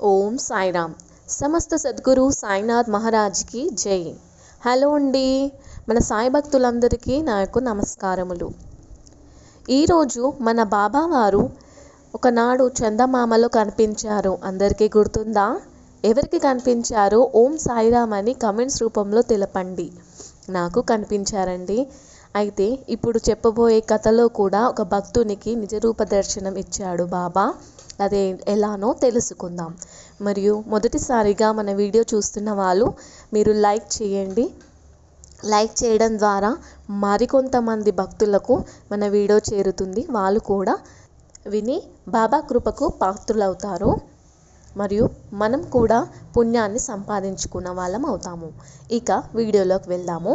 ఓం సాయిరామ్. సమస్త సద్గురు సాయినాథ్ మహారాజ్కి జై. హలో అండి. మన సాయి భక్తులందరికీ నా యొక్క నమస్కారములు. ఈరోజు మన బాబా వారు ఒకనాడు చందమామలో కనిపించారు. అందరికీ గుర్తుందా? ఎవరికి కనిపించారో? ఓం సాయిరామ్ అని కమెంట్స్ రూపంలో తెలపండి. నాకు కనిపించారండి. అయితే ఇప్పుడు చెప్పబోయే కథలో కూడా ఒక భక్తునికి నిజరూప దర్శనం ఇచ్చాడు బాబా. అదే ఎలానో తెలుసుకుందాం. మరియు మొదటిసారిగా మన వీడియో చూస్తున్న వాళ్ళు మీరు లైక్ చేయండి. లైక్ చేయడం ద్వారా మరికొంతమంది భక్తులకు మన వీడియో చేరుతుంది. వాళ్ళు కూడా విని బాబా కృపకు పాత్రులవుతారు. మరియు మనం కూడా పుణ్యాన్ని సంపాదించుకున్న వాళ్ళం అవుతాము. ఇక వీడియోలోకి వెళ్దాము.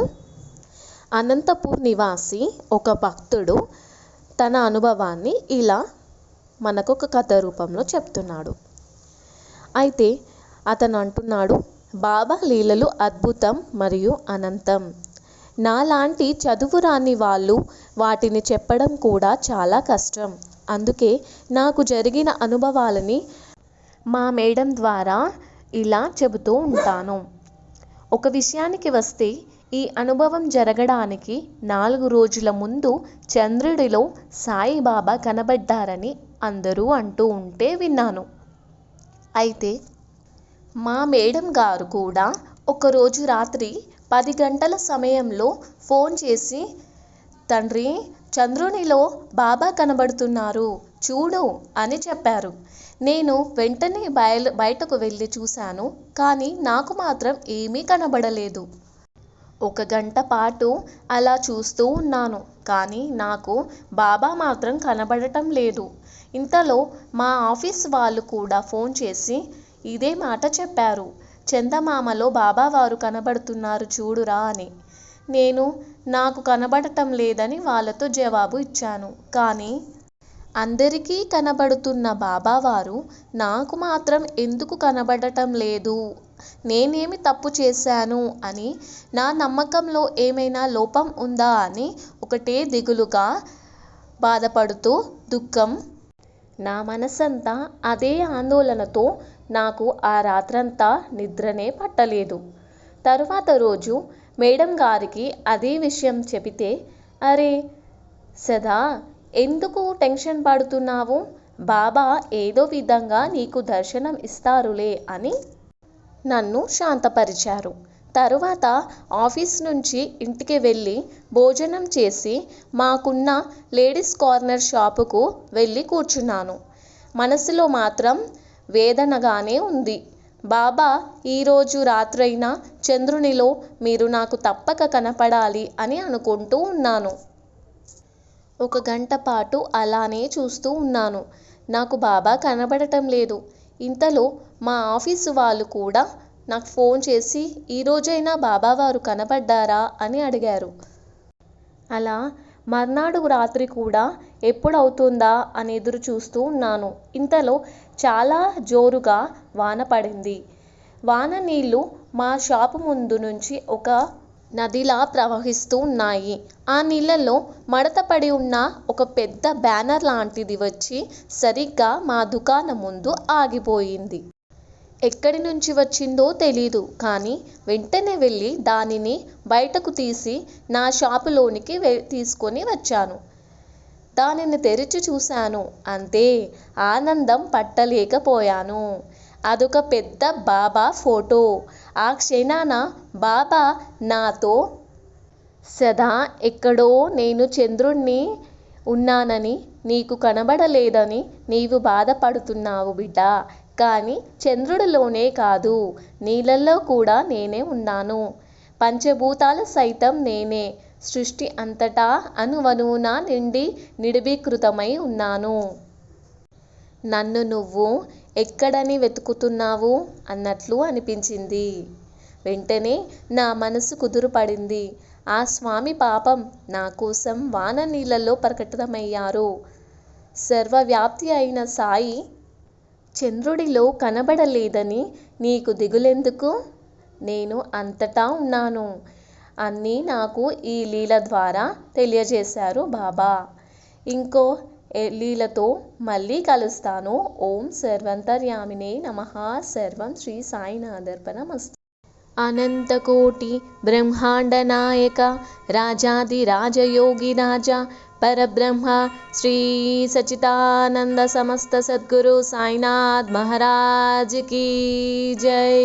అనంతపూర్ నివాసి ఒక భక్తుడు తన అనుభవాన్ని ఇలా మనకు ఒక కథ రూపంలో చెప్తున్నాడు. అయితే అతను అంటున్నాడు బాబా లీలలు అద్భుతం మరియు అనంతం. నాలాంటి చదువు రాని వాళ్ళు వాటిని చెప్పడం కూడా చాలా కష్టం. అందుకే నాకు జరిగిన అనుభవాలని మా మేడం ద్వారా ఇలా చెబుతూ ఉంటాను. ఒక విషయానికి వస్తే ఈ అనుభవం జరగడానికి నాలుగు రోజుల ముందు చంద్రుడిలో సాయిబాబా కనబడ్డారని అందరూ అంటూ ఉంటే విన్నాను. అయితే మా మేడం గారు కూడా ఒకరోజు రాత్రి పది గంటల సమయంలో ఫోన్ చేసి తండ్రి చంద్రునిలో బాబా కనబడుతున్నారు చూడు అని చెప్పారు. నేను వెంటనే బయలు బయటకు వెళ్ళి చూశాను కానీ నాకు మాత్రం ఏమీ కనబడలేదు. ఒక గంట పాటు అలా చూస్తూ ఉన్నాను. కానీ నాకు బాబా మాత్రం కనబడటం లేదు. ఇంతలో మా ఆఫీస్ వాళ్ళు కూడా ఫోన్ చేసి ఇదే మాట చెప్పారు. చందమామలో బాబా వారు కనబడుతున్నారు చూడురా అని. నేను నాకు కనబడటం లేదని వాళ్ళతో జవాబు ఇచ్చాను. కానీ అందరికీ కనబడుతున్న బాబావారు నాకు మాత్రం ఎందుకు కనబడటం లేదు? నేనేమి తప్పు చేశాను? అని నా నమ్మకంలో ఏమైనా లోపం ఉందా? అని ఒకటే దిగులుగా బాధపడుతూ దుఃఖం. నా మనసంతా అదే ఆందోళనతో నాకు ఆ రాత్రంతా నిద్రనే పట్టలేదు. తరువాత రోజు మేడం గారికి అదే విషయం చెబితే అరే సదా ఎందుకు టెన్షన్ పడుతున్నావు? బాబా ఏదో విధంగా నీకు దర్శనం ఇస్తారులే అని నన్ను శాంతపరిచారు. తరువాత ఆఫీస్ నుంచి ఇంటికి వెళ్ళి భోజనం చేసి మాకున్న లేడీస్ కార్నర్ షాపుకు వెళ్ళి కూర్చున్నాను. మనసులో మాత్రం వేదనగానే ఉంది. బాబా ఈరోజు రాత్రైనా చంద్రునిలో మీరు నాకు తప్పక కనపడాలి అని అనుకుంటూ ఉన్నాను. ఒక గంట పాటు అలానే చూస్తూ ఉన్నాను. నాకు బాబా కనబడటం లేదు. ఇంతలో మా ఆఫీసు వాళ్ళు కూడా నాకు ఫోన్ చేసి ఈరోజైనా బాబా వారు కనబడ్డారా? అని అడిగారు. అలా మర్నాడు రాత్రి కూడా ఎప్పుడవుతుందా? అని ఎదురు చూస్తూ ఉన్నాను. ఇంతలో చాలా జోరుగా వాన పడింది. వాన నీళ్ళు మా షాపు ముందు నుంచి ఒక నదిలా ప్రవహిస్తూ ఉన్నాయి. ఆ నీళ్ళలో మడతపడి ఉన్న ఒక పెద్ద బ్యానర్ లాంటిది వచ్చి సరిగ్గా మా దుకాణం ముందు ఆగిపోయింది. ఎక్కడి నుంచి వచ్చిందో తెలీదు కానీ వెంటనే వెళ్ళి దానిని బయటకు తీసి నా షాపులోనికి వె తీసుకొని వచ్చాను. దానిని తెరిచి చూశాను. అంతే ఆనందం పట్టలేకపోయాను. అదొక పెద్ద బాబా ఫోటో. ఆ క్షణాన బాబా నాతో సదా ఎక్కడో నేను చంద్రుణ్ణి ఉన్నానని నీకు కనబడలేదని నీవు బాధపడుతున్నావు బిడ్డ. కానీ చంద్రుడిలోనే కాదు నీళ్ళల్లో కూడా నేనే ఉన్నాను. పంచభూతాల సైతం నేనే. సృష్టి అంతటా అనువనువున నిండి నిడిబీకృతమై ఉన్నాను. నన్ను నువ్వు ఎక్కడని వెతుకుతున్నావు? అన్నట్లు అనిపించింది. వెంటనే నా మనసు కుదురుపడింది. ఆ స్వామి పాపం నా కోసం వాన నీళ్ళలో ప్రకటితమయ్యారు. సర్వవ్యాప్తి అయిన సాయి చంద్రుడిలో కనబడలేదని నీకు దిగులెందుకు? నేను అంతటా ఉన్నాను. అన్నీ నాకు ఈ లీల ద్వారా తెలియజేశారు బాబా. ఇంకో లీలతో మళ్ళీ కలుస్తాను ఓం సర్వంతర్యామినే నమ సర్వం శ్రీ సాయినాథర్పణమస్తు అనంతకోటి బ్రహ్మాండ నాయక రాజాది రాజయోగి రాజా పరబ్రహ్మ శ్రీ సచితానంద సమస్త సద్గురు సాయినాథ్ మహారాజ్ కీ జై